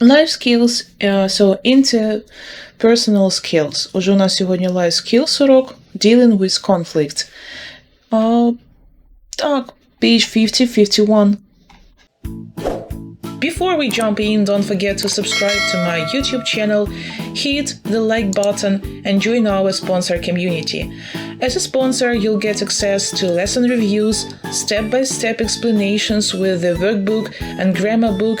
Life skills, е, so interpersonal skills. Уже у нас сьогодні life skills урок, dealing with conflict. А, так, page 50-51. Before we jump in, don't forget to subscribe to my YouTube channel, hit the like button, and join our sponsor community. As a sponsor, you'll get access to lesson reviews, step by step explanations with the workbook and grammar book,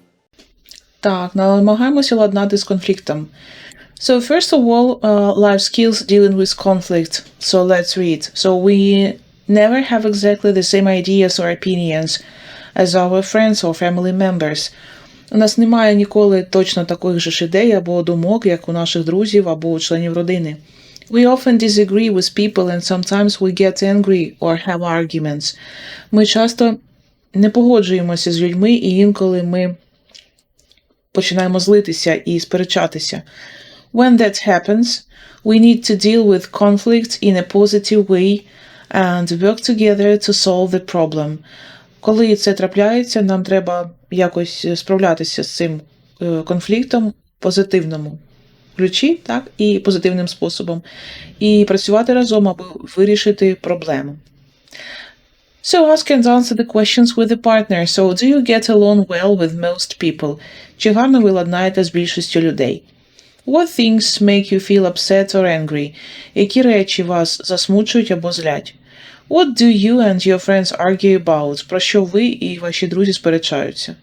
Так, намагаємося ладнати з конфліктом. So, first of all, uh, life skills dealing with conflict. So, let's read. So, we never have exactly the same ideas or opinions as our friends or family members. У нас немає ніколи точно таких же ж ідей або думок, як у наших друзів або у членів родини. We often disagree with people and sometimes we get angry or have arguments. Ми часто не погоджуємося з людьми, і інколи ми починаємо злитися і сперечатися. When that happens, we need to deal with conflict in a positive way and work together to solve the problem. Коли це трапляється, нам треба якось справлятися з цим е, конфліктом в позитивному ключі, так, і позитивним способом, і працювати разом, аби вирішити проблему. So ask and answer the questions with the partner. So do you get along well with most people? Чи гарно ви ладнаєте з більшістю людей? What things make you feel upset or angry? Які речі вас засмучують або злять? What do you and your friends argue about? Про що ви і ваші друзі сперечаються?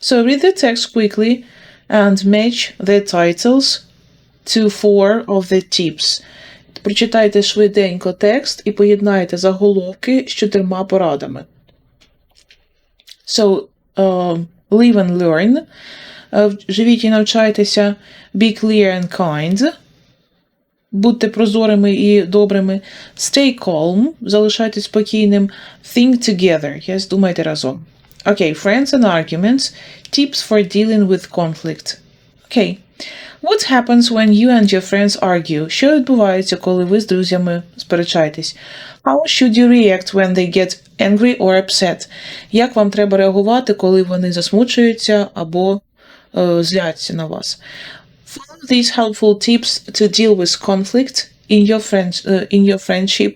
So read the text quickly and match the titles to four of the tips. Прочитайте швиденько текст і поєднайте заголовки з чотирма порадами. So, uh, live and learn. Uh, живіть і навчайтеся. Be clear and kind. Будьте прозорими і добрими. Stay calm. Залишайтесь спокійним. Think together. Yes, думайте разом. Okay, friends and arguments. Tips for dealing with conflict. Okay. What happens when you and your friends argue? Що відбувається, коли ви з друзями сперечаєтесь? How should you react when they get angry or upset? Як вам треба реагувати, коли вони засмучуються або е, зляться на вас? Follow these helpful tips to deal with conflict in your friends uh, in your friendship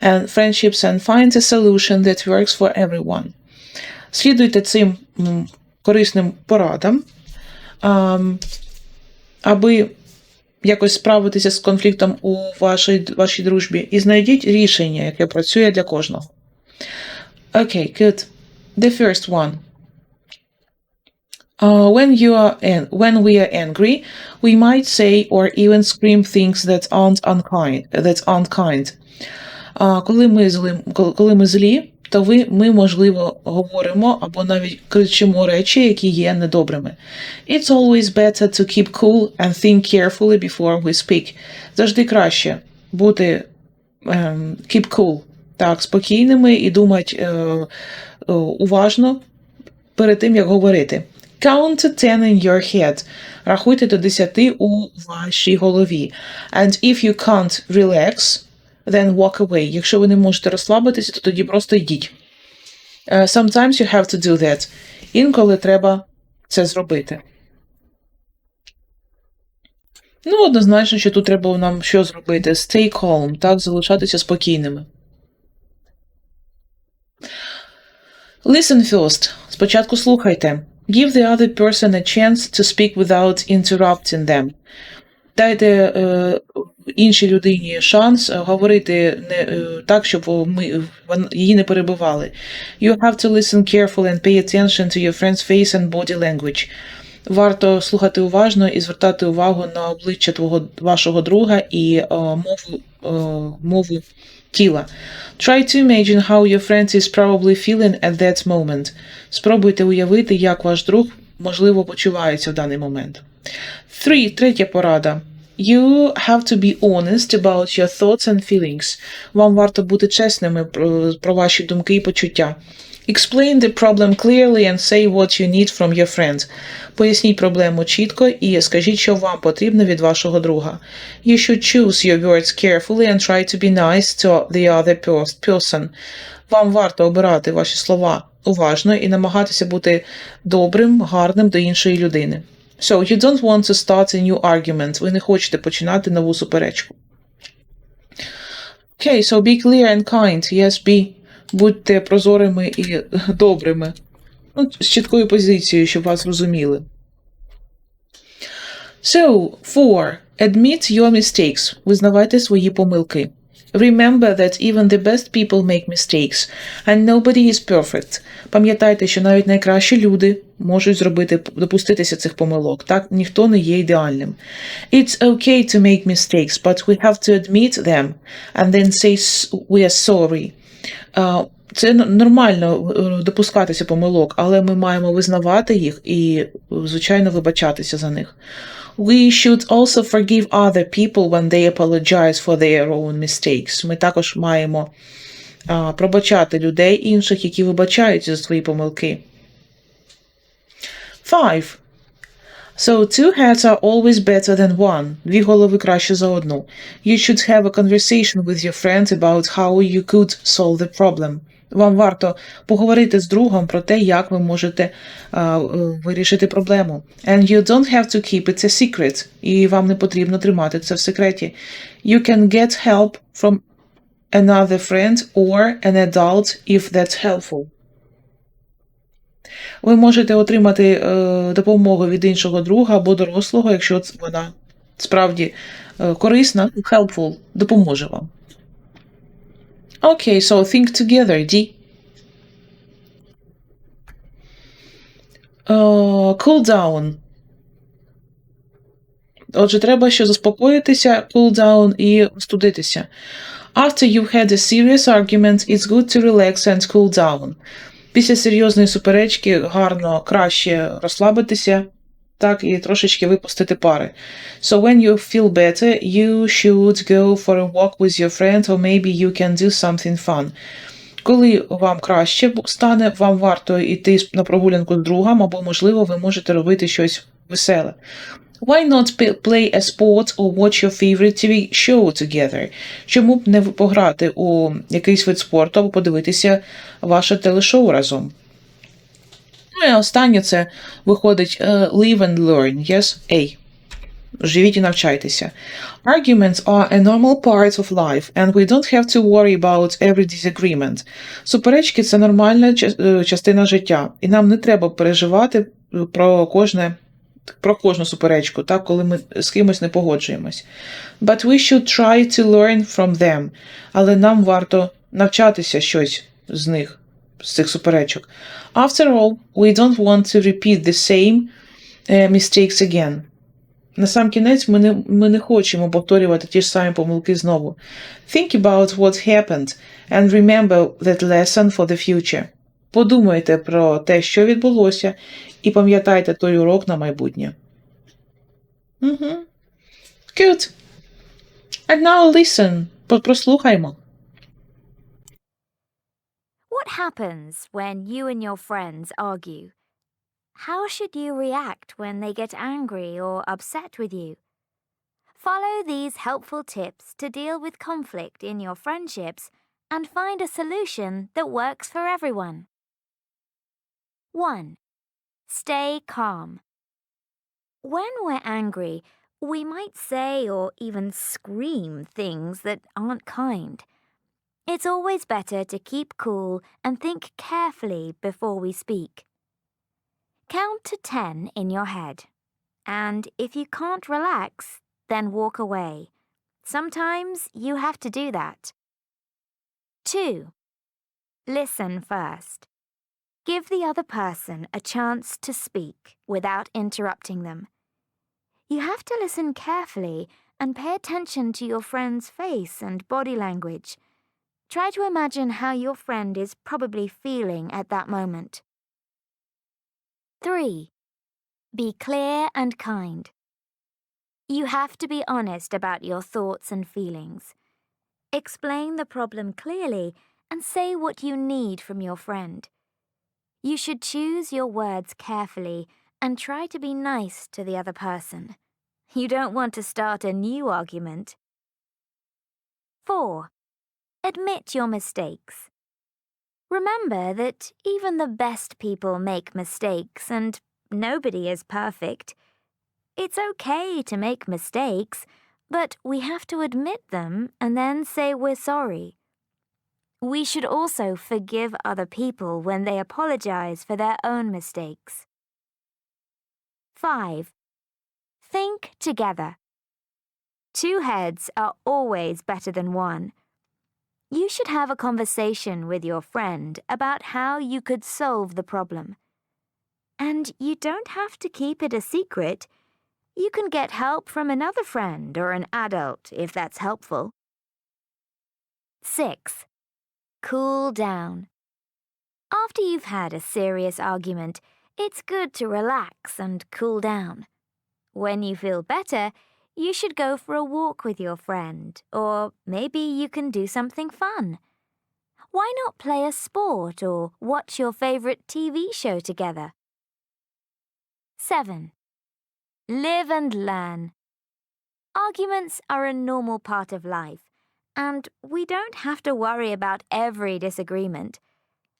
and friendships and find a solution that works for everyone. Слідуйте цим м, корисним порадам, ам, аби якось справитися з конфліктом у вашій, вашій дружбі, і знайдіть рішення, яке працює для кожного. Okay, good. The first one. Uh, when you are when we are angry, we might say or even scream things that aren't unkind. That aren't kind. А коли ми зли, коли ми злі, то ви, ми, можливо, говоримо або навіть кричимо речі, які є недобрими. It's always better to keep cool and think carefully before we speak. Завжди краще бути ем, keep cool, так, спокійними і думати е, е, уважно перед тим, як говорити. Count to 10 in your head. Рахуйте до 10 у вашій голові. And if you can't relax, then walk away. Якщо ви не можете розслабитися, то тоді просто йдіть. Uh, sometimes you have to do that. Інколи треба це зробити. Ну, однозначно, що тут треба нам що зробити? Stay calm, так, залишатися спокійними. Listen first. Спочатку слухайте. Give the other person a chance to speak without interrupting them. Дайте е, іншій людині шанс е, говорити не, е, так, щоб ми, її не перебивали. You have to listen carefully and pay attention to your friend's face and body language. Варто слухати уважно і звертати увагу на обличчя твого вашого друга і е, мову, е, мову тіла. Try to imagine how your friend is probably feeling at that moment. Спробуйте уявити, як ваш друг, можливо, почувається в даний момент. Three. Третя порада. You have to be honest about your thoughts and feelings. Вам варто бути чесними про, про ваші думки і почуття. Explain the problem clearly and say what you need from your friend. Поясніть проблему чітко і скажіть, що вам потрібно від вашого друга. You should choose your words carefully and try to be nice to the other person. Вам варто обирати ваші слова уважно і намагатися бути добрим, гарним до іншої людини. So, you don't want to start a new argument. Ви не хочете починати нову суперечку. Okay, so be clear and kind. Yes, be. Будьте прозорими і добрими. Ну, з чіткою позицією, щоб вас розуміли. So, four. Admit your mistakes. Визнавайте свої помилки. Remember that even the best people make mistakes, and nobody is perfect. Пам'ятайте, що навіть найкращі люди можуть зробити допуститися цих помилок. Так, ніхто не є ідеальним. It's okay to make mistakes, but we have to admit them and then say we are sorry. А, Це нормально е, допускатися помилок, але ми маємо визнавати їх і, звичайно, вибачатися за них. We should also forgive other people when they apologize for their own mistakes. Ми також маємо а, пробачати людей інших, які вибачаються за свої помилки. Five. So two heads are always better than one. Дві голови краще за одну. You should have a conversation with your friend about how you could solve the problem. Вам варто поговорити з другом про те, як ви можете а, е, вирішити проблему. And you don't have to keep it a secret. І вам не потрібно тримати це в секреті. You can get help from another friend or an adult if that's helpful. Ви можете отримати е, допомогу від іншого друга або дорослого, якщо вона справді е, корисна, helpful, допоможе вам. Окей, so think together, D. Е, cool down. Отже, треба ще заспокоїтися, cool down і студитися. After you've had a serious argument, it's good to relax and cool down. Після серйозної суперечки гарно краще розслабитися, так, і трошечки випустити пари. So when you feel better, you should go for a walk with your friend or maybe you can do something fun. Коли вам краще стане, вам варто йти на прогулянку з другом, або, можливо, ви можете робити щось веселе. Why not play a sport or watch your favorite TV show together? Чому б не пограти у якийсь вид спорту або подивитися ваше телешоу разом? Ну і останнє це виходить е, live and learn, yes? A. Живіть і навчайтеся. Arguments are a normal part of life, and we don't have to worry about every disagreement. Суперечки це нормальна е, частина життя, і нам не треба переживати про кожне. Про кожну суперечку, так, коли ми з кимось не погоджуємось. But we should try to learn from them. Але нам варто навчатися щось з них, з цих суперечок. After all, we don't want to repeat the same uh, mistakes again. На сам кінець ми не, ми не хочемо повторювати ті ж самі помилки знову. Think about what happened and remember that lesson for the future. Подумайте про те, що відбулося, і пам'ятайте той урок на майбутнє. Угу. Good. And now listen. Прослухаймо. Happens when you and your friends argue? How should you react when they get angry or upset with you? Follow these helpful tips to deal with conflict in your friendships and find a solution that works for everyone. 1. Stay calm. When we're angry, we might say or even scream things that aren't kind. It's always better to keep cool and think carefully before we speak. Count to 10 in your head. And if you can't relax, then walk away. Sometimes you have to do that. 2. Listen first. Give the other person a chance to speak without interrupting them. You have to listen carefully and pay attention to your friend's face and body language. Try to imagine how your friend is probably feeling at that moment. 3. Be clear and kind. You have to be honest about your thoughts and feelings. Explain the problem clearly and say what you need from your friend. You should choose your words carefully and try to be nice to the other person. You don't want to start a new argument. 4. Admit your mistakes. Remember that even the best people make mistakes and nobody is perfect. It's okay to make mistakes, but we have to admit them and then say we're sorry. We should also forgive other people when they apologize for their own mistakes. 5. Think together. Two heads are always better than one. You should have a conversation with your friend about how you could solve the problem. And you don't have to keep it a secret. You can get help from another friend or an adult if that's helpful. 6. Cool down. After you've had a serious argument, it's good to relax and cool down. When you feel better, you should go for a walk with your friend, or maybe you can do something fun. Why not play a sport or watch your favourite TV show together? 7. Live and learn. Arguments are a normal part of life, and we don't have to worry about every disagreement,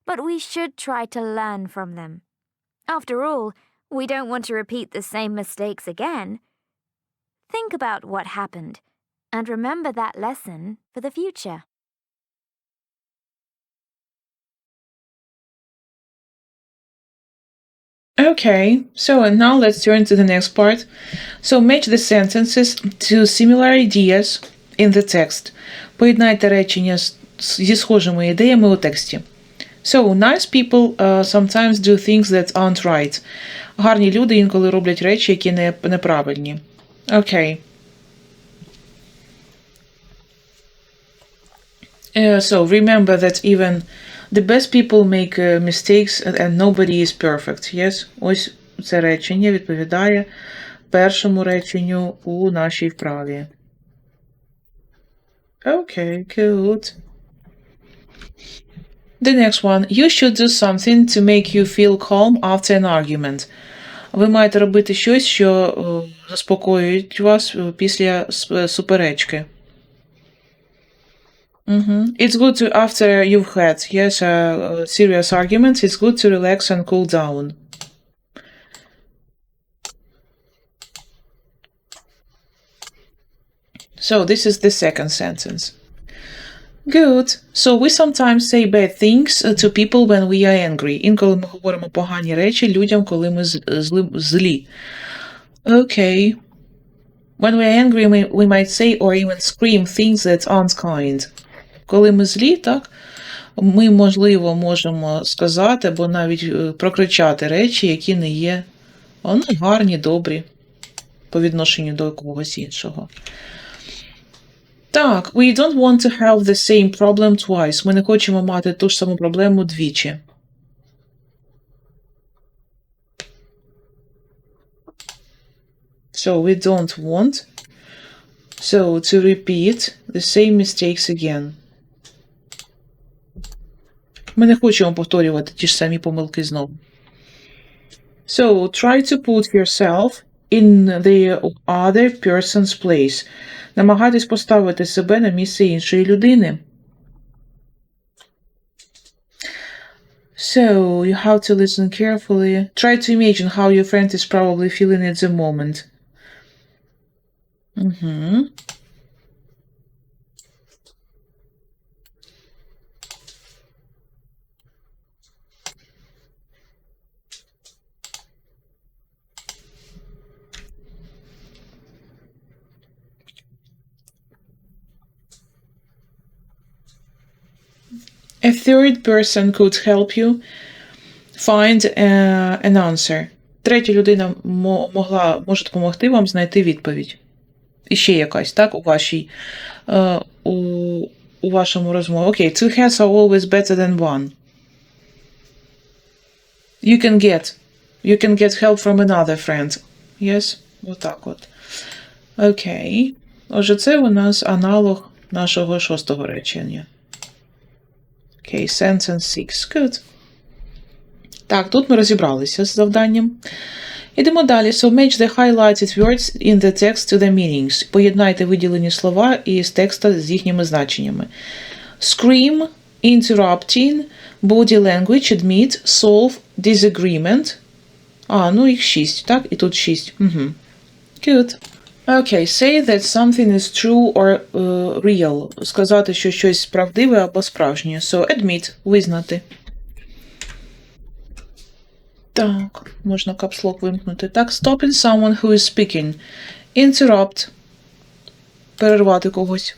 but we should try to learn from them. After all, we don't want to repeat the same mistakes again. Think about what happened and remember that lesson for the future. Okay, so and now let's turn to the next part. So match the sentences to similar ideas in the text. Поєднайте речення зі схожими ідеями у тексті. So, nice people uh, sometimes do things that aren't right. Гарні люди інколи роблять речі, які не, неправильні. Okay. Uh, so remember that even the best people make uh, mistakes and, and nobody is perfect. Yes? Ось це речення відповідає першому реченню у нашій вправі. Okay, good. The next one. You should do something to make you feel calm after an argument. Ви маєте робити щось, що е, заспокоюють вас е, після с- е, суперечки. Mhm. It's good to, after you've had, yes, uh, uh, serious arguments, it's good to relax and cool down. So, this is the second sentence. Good. So, we sometimes say bad things uh, to people when we are angry. Інколи ми говоримо погані речі людям, коли ми зли- злі. Okay. When we're angry, we, we might say or even scream things that aren't kind. Коли ми злі, так, ми, можливо, можемо сказати або навіть е, прокричати речі, які не є о, ну, гарні, добрі по відношенню до когось іншого. Так, we don't want to have the same problem twice. Ми не хочемо мати ту ж саму проблему двічі. So we don't want so to repeat the same mistakes again. Ми не хочемо повторювати ті ж самі помилки знову. So, try to put yourself in the other person's place. Намагайтесь поставити себе на місце іншої людини. So, you have to listen carefully. Try to imagine how your friend is probably feeling at the moment. Mhm. A third person could help you find uh, an answer. Третя людина мо- могла, може допомогти вам знайти відповідь. І ще якась, так, у вашій е, у, у вашому розмові. Окей, two heads are always better than one. You can get. You can get help from another friend. Yes? Отак от. Окей. Отже, це у нас аналог нашого шостого речення. Окей, sentence 6. Good. Так, тут ми розібралися з завданням. Ідемо далі. So match the highlighted words in the text to the meanings. Поєднайте виділені слова із текста з їхніми значеннями. Scream, interrupting, body language, admit, solve, disagreement. А, ну їх шість, так? І тут шість. Угу. Good. Okay, say that something is true or uh, real. Сказати, що щось правдиве або справжнє. So, admit, визнати. Так, можна капслок вимкнути. Так, stopping someone who is speaking. Interrupt. Перервати когось.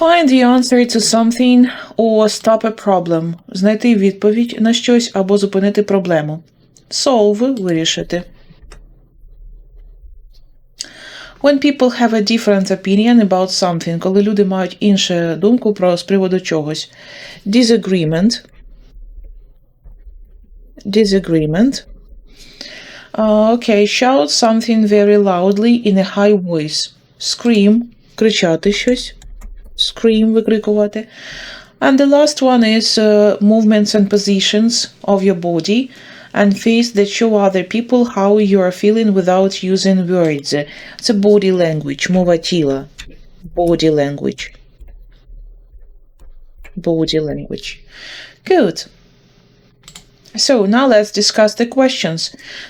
Find the answer to something or stop a problem. Знайти відповідь на щось або зупинити проблему. Solve – вирішити. When people have a different opinion about something, коли люди мають іншу думку про з приводу чогось. Disagreement. Disagreement. Uh, okay, shout something very loudly in a high voice. Scream – кричати щось. Scream – викрикувати. And the last one is uh, movements and positions of your body and face that show other people how you are feeling without using words. Це body language, мова тіла. Body language. Body language. Good. So now let's discuss the questions.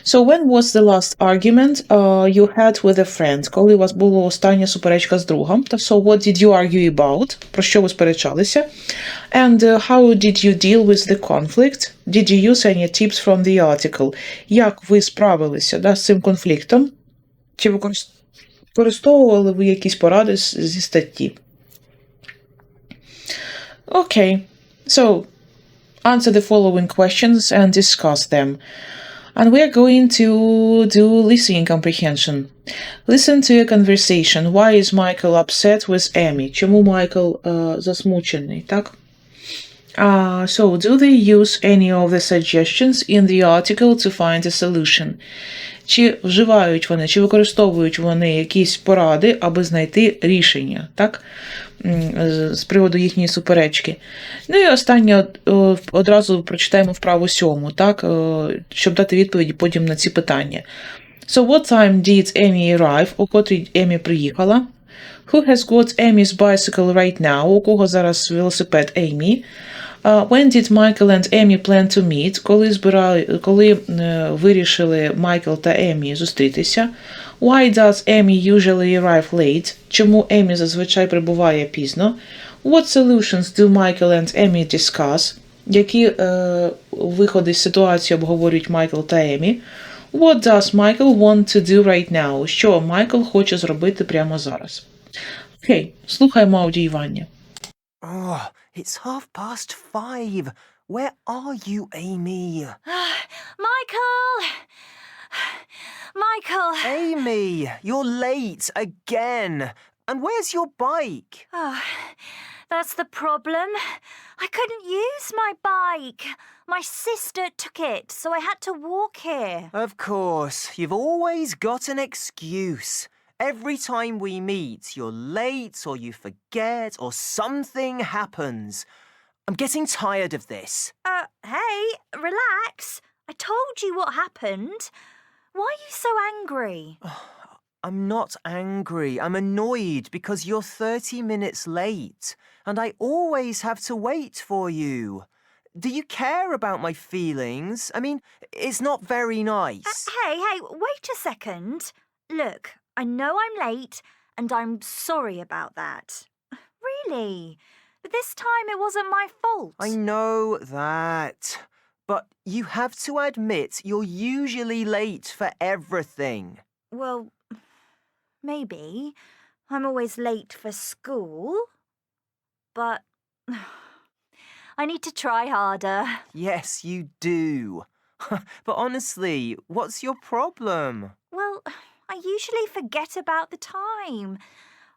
So when was the last argument uh, you had with a friend? Коли у вас була остання суперечка з другом? Та So what did you argue about? Про що ви сперечалися? And uh, how did you deal with the conflict? Did you use any tips from the article? Як ви справилися да, з цим конфліктом? Чи використовували ви якісь поради з- зі статті? Okay. So answer the following questions and discuss them. And we are going to do listening comprehension. Listen to a conversation. Why is Michael upset with Amy? Чому Майкл uh, засмучений, так? Uh, so, do they use any of the suggestions in the article to find a solution? Чи вживають вони, чи використовують вони якісь поради, аби знайти рішення, так? З- приводу їхньої суперечки. Ну і останнє одразу прочитаємо вправу сьому, так? Щоб дати відповіді потім на ці питання. So, what time did Amy arrive? У котрій Емі приїхала? Who has got Amy's bicycle right now? У кого зараз велосипед Емі? When did Michael and Amy plan to meet? Коли збирали, коли е, вирішили Майкл та Емі зустрітися? Why does Amy usually arrive late? Чому Емі зазвичай прибуває пізно? What solutions do Michael and Amy discuss? Які е, виходи з ситуації обговорюють Майкл та Емі? What does Michael want to do right now? Що Майкл хоче зробити прямо зараз? Окей, слухаємо аудіювання. Oh, it's half past five. Where are you, Amy? Michael! Michael! Amy, you're late again. And where's your bike? Oh, that's the problem. I couldn't use my bike. My sister took it, so I had to walk here. Of course, you've always got an excuse. Every time we meet, you're late or you forget or something happens. I'm getting tired of this. Uh, hey, relax. I told you what happened. Why are you so angry? I'm not angry. I'm annoyed because you're 30 minutes late and I always have to wait for you. Do you care about my feelings? I mean, it's not very nice. Hey, hey, wait a second. Look, I know I'm late, and I'm sorry about that. Really? But this time it wasn't my fault. I know that. But you have to admit you're usually late for everything. Well, maybe. I'm always late for school. But I need to try harder. Yes, you do. but honestly, what's your problem? Well, I usually forget about the time.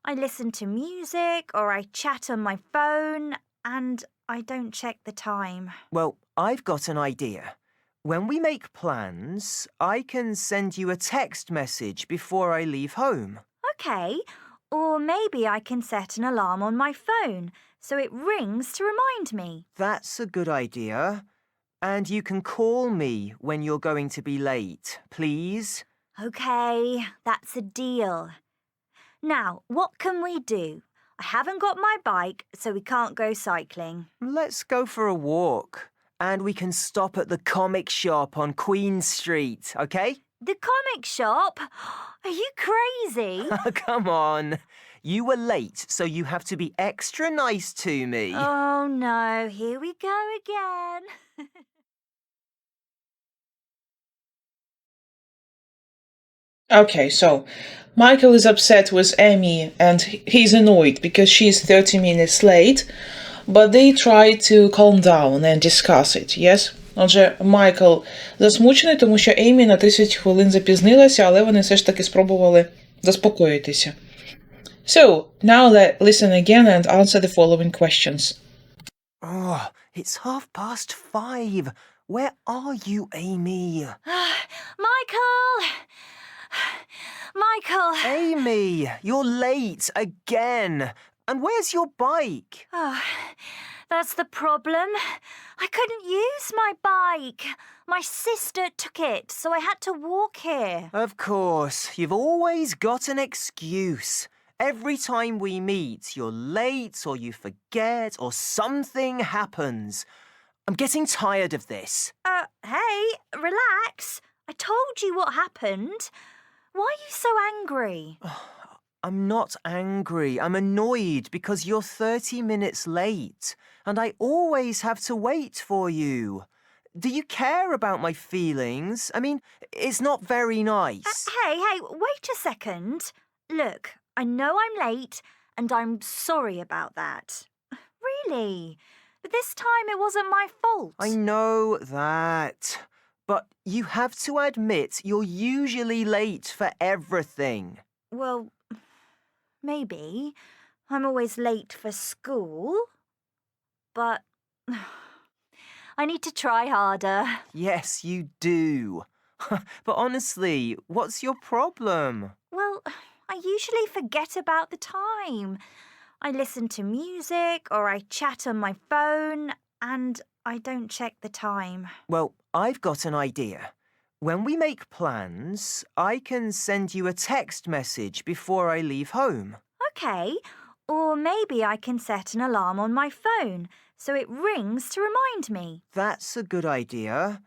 I listen to music or I chat on my phone and I don't check the time. Well, I've got an idea. When we make plans, I can send you a text message before I leave home. Okay, or maybe I can set an alarm on my phone so it rings to remind me. That's a good idea. And you can call me when you're going to be late, please. Okay, that's a deal. Now, what can we do? I haven't got my bike, so we can't go cycling. Let's go for a walk. And we can stop at the comic shop on Queen Street, okay? The comic shop? Are you crazy? Come on. You were late, so you have to be extra nice to me. oh no, here we go again. Okay, so Michael is upset with Amy and he's annoyed because she's 30 minutes late, but they try to calm down and discuss it, yes? Отже, Майкл засмучений, тому що Еймі на 30 хвилин запізнилася, але вони все ж таки спробували заспокоїтися. So, now let listen again and answer the following questions. Oh, it's half past five. Where are you, Amy? Michael! Michael! Amy, you're late again. And where's your bike? Oh, that's the problem. I couldn't use my bike. My sister took it, so I had to walk here. Of course, you've always got an excuse. Every time we meet, you're late or you forget or something happens. I'm getting tired of this. Uh, hey, relax. I told you what happened. Why are you so angry? I'm not angry. I'm annoyed because you're 30 minutes late and I always have to wait for you. Do you care about my feelings? I mean, it's not very uh, nice. Hey, hey, wait a second. Look, I know I'm late and I'm sorry about that. Really? But this time it wasn't my fault. I know that. But you have to admit you're usually late for everything. Well, maybe. I'm always late for school. But I need to try harder. Yes, you do. but honestly, what's your problem? Well, I usually forget about the time. I listen to music or I chat on my phone and I don't check the time. Well, I've got an idea. When we make plans, I can send you a text message before I leave home. Okay, or maybe I can set an alarm on my phone so it rings to remind me. That's a good idea.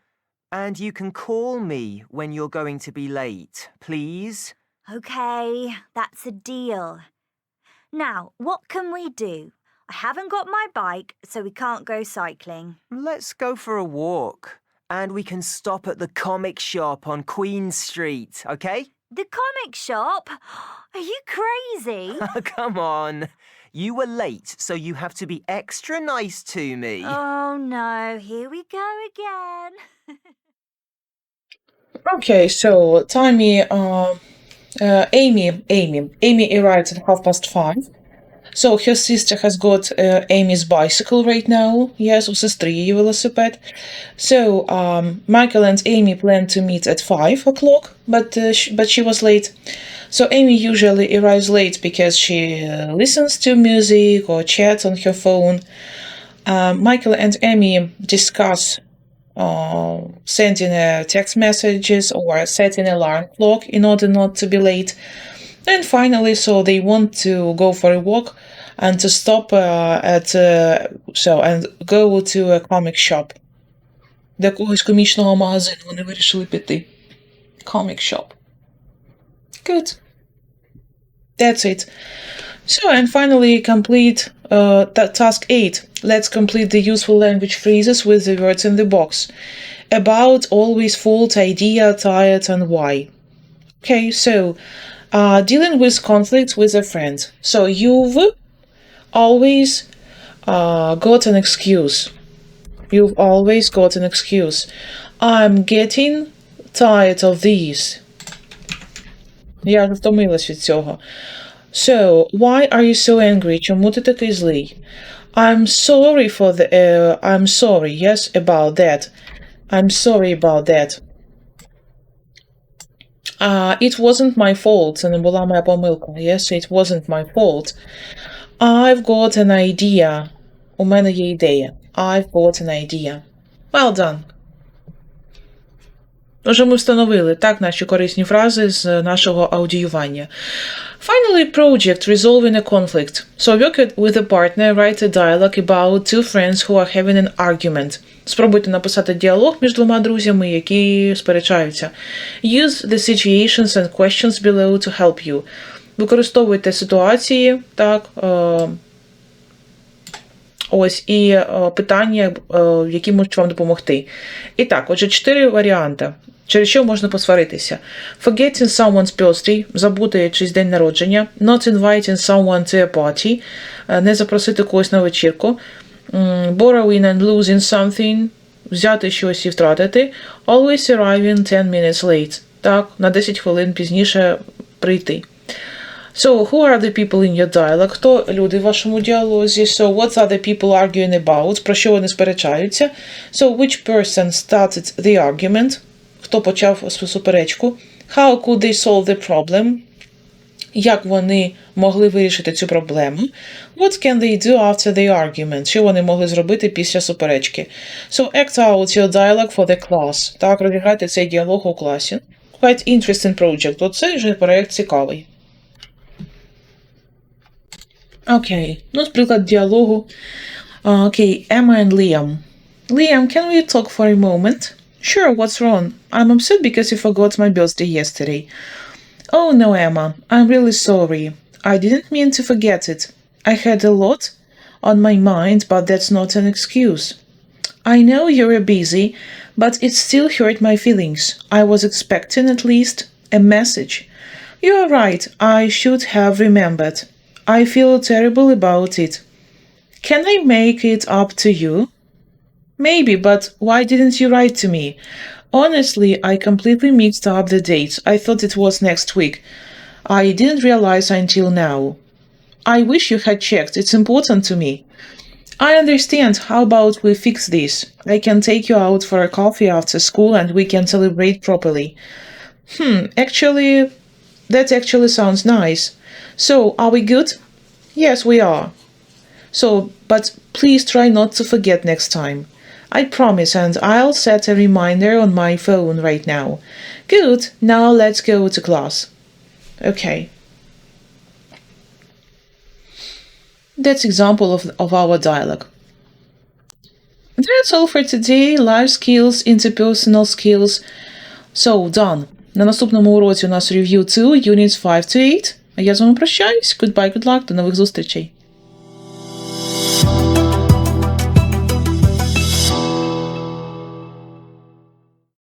And you can call me when you're going to be late, please. Okay, that's a deal. Now, what can we do? I haven't got my bike, so we can't go cycling. Let's go for a walk. And we can stop at the comic shop on Queen Street, okay? The comic shop? Are you crazy? Come on. You were late, so you have to be extra nice to me. oh no, here we go again. Okay, so Tammy, uh, uh, Amy, Amy, Amy arrives at half past five. So her sister has got uh, Amy's bicycle right now. Yes, у сестри її велосипед. So um, Michael and Amy plan to meet at five o'clock, but uh, sh- but she was late. So Amy usually arrives late because she uh, listens to music or chats on her phone. Uh, Michael and Amy discuss uh, sending uh, text messages or setting alarm clock in order not to be late. And finally, so they want to go for a walk and to stop uh, at uh, so and go to a comic shop. До якогось комічного магазину вони вирішили піти. Comic shop. Good. That's it. So, and finally, complete uh, ta- task 8. Let's complete the useful language phrases with the words in the box. About, always, fault, idea, tired, and why. Okay, so uh, dealing with conflict with a friend. So, you've always uh, got an excuse. You've always got an excuse. I'm getting tired of these. Я вже втомилась від цього. So, why are you so angry? Чому ти такий злий? I'm sorry for the. Uh, I'm sorry, yes, about that. I'm sorry about that. Uh, it wasn't my fault. Це не була моя помилка. Yes, it wasn't my fault. I've got an idea. У мене є ідея. I've got an idea. Well done. Отже, ми встановили так наші корисні фрази з нашого аудіювання. Finally, project resolving a conflict. So work it with a partner, write a dialogue about two friends who are having an argument. Спробуйте написати діалог між двома друзями, які сперечаються. Use the situations and questions below to help you. Використовуйте ситуації, так, е, Ось і е, питання, е, які можуть вам допомогти. І так, отже, чотири варіанти. Через що можна посваритися? Forgetting someone's birthday, забути чийсь день народження, not inviting someone to a party, е, не запросити когось на вечірку, borrowing and losing something, взяти щось і втратити, always arriving 10 minutes late, так, на 10 хвилин пізніше прийти. So, who are the people in your dialogue? Хто люди в вашому діалозі? So, what are the people arguing about? Про що вони сперечаються? So, which person started the argument? Хто почав суперечку? How could they solve the problem? Як вони могли вирішити цю проблему? What can they do after the argument? Що вони могли зробити після суперечки? So, act out your dialogue for the class. Так, розіграйте цей діалог у класі. Quite interesting project. Оцей вже проєкт цікавий. Окей, ну, приклад діалогу. Uh, Окей, Emma and Liam. Liam, can we talk for a moment? Sure, what's wrong? I'm upset because you forgot my birthday yesterday. Oh no, Emma, I'm really sorry. I didn't mean to forget it. I had a lot on my mind, but that's not an excuse. I know you were busy, but it still hurt my feelings. I was expecting at least a message. You are right, I should have remembered. I feel terrible about it. Can I make it up to you? Maybe, but why didn't you write to me? Honestly, I completely mixed up the dates. I thought it was next week. I didn't realize until now. I wish you had checked. It's important to me. I understand. How about we fix this? I can take you out for a coffee after school and we can celebrate properly. Hmm, actually, that actually sounds nice. So, are we good? Yes, we are. So, but please try not to forget next time. I promise, and I'll set a reminder on my phone right now. Good, now let's go to class. Okay. That's example of, of our dialogue. That's all for today. Life skills, interpersonal skills. So, done. На наступному уроці у нас review 2, units 5 to 8. А я з вами прощаюсь. Goodbye, good luck, до нових зустрічей.